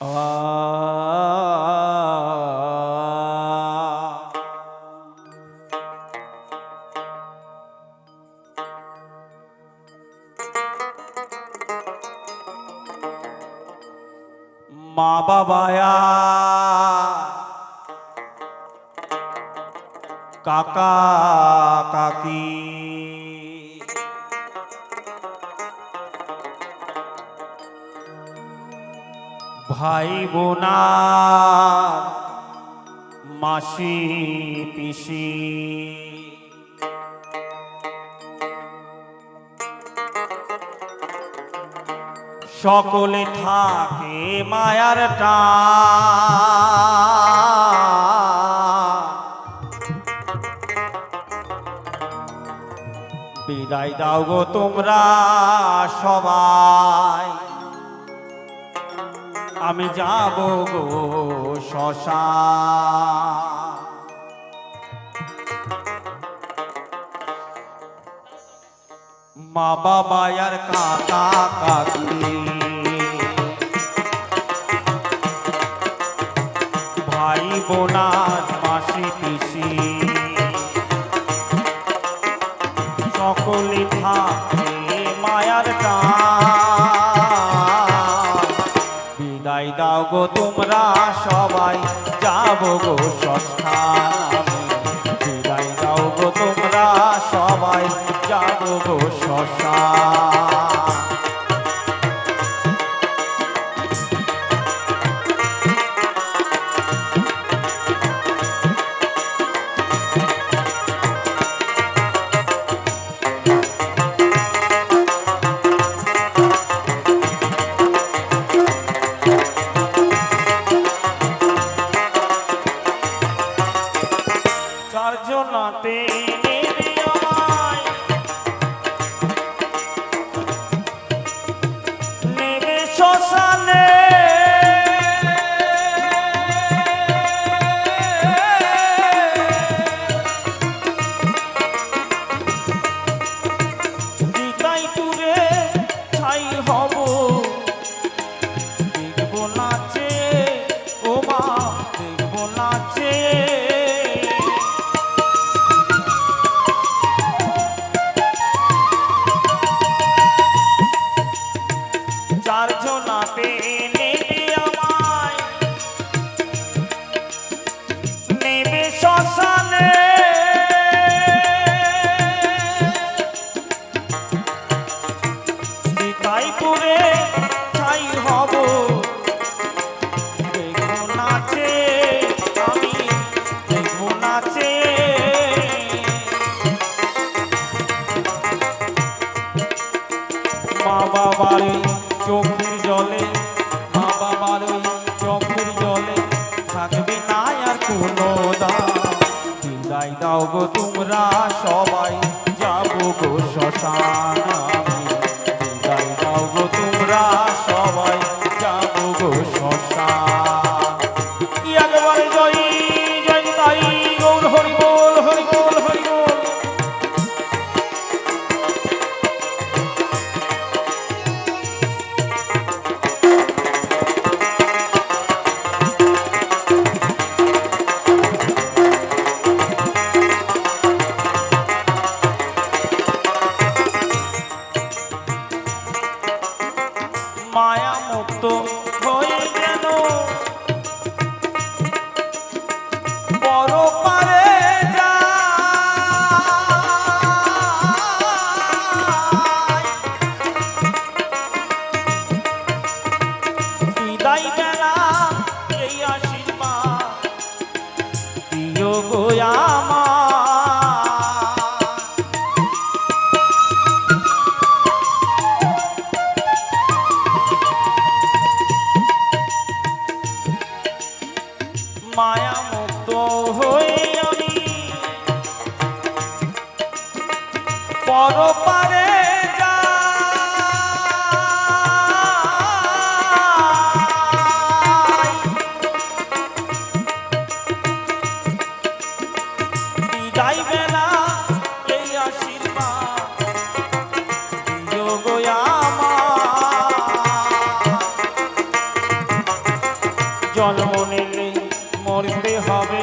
মা বাবায়া কাকা কাকি ভাই বোনা মাসি পিসি। সকলে থাকে মায়ার টান। বিদায় দাও গো তোমরা সবাই। আমি যাব গো শশা মা বাবা আর কাকা কাকি গো তোমরা সবাই যাব গো বিদায় দাও গো তোমরা সবাই যাব গো শ্মশান। বসা yeah. গো তোমরা সবাই যাব গো শ্মশান আমি। বিদায় গো তোমরা সবাই যাব গো শ্মশান মায়া মুক্ত হয়ে আমি মরতে হবে।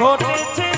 ঘটেছে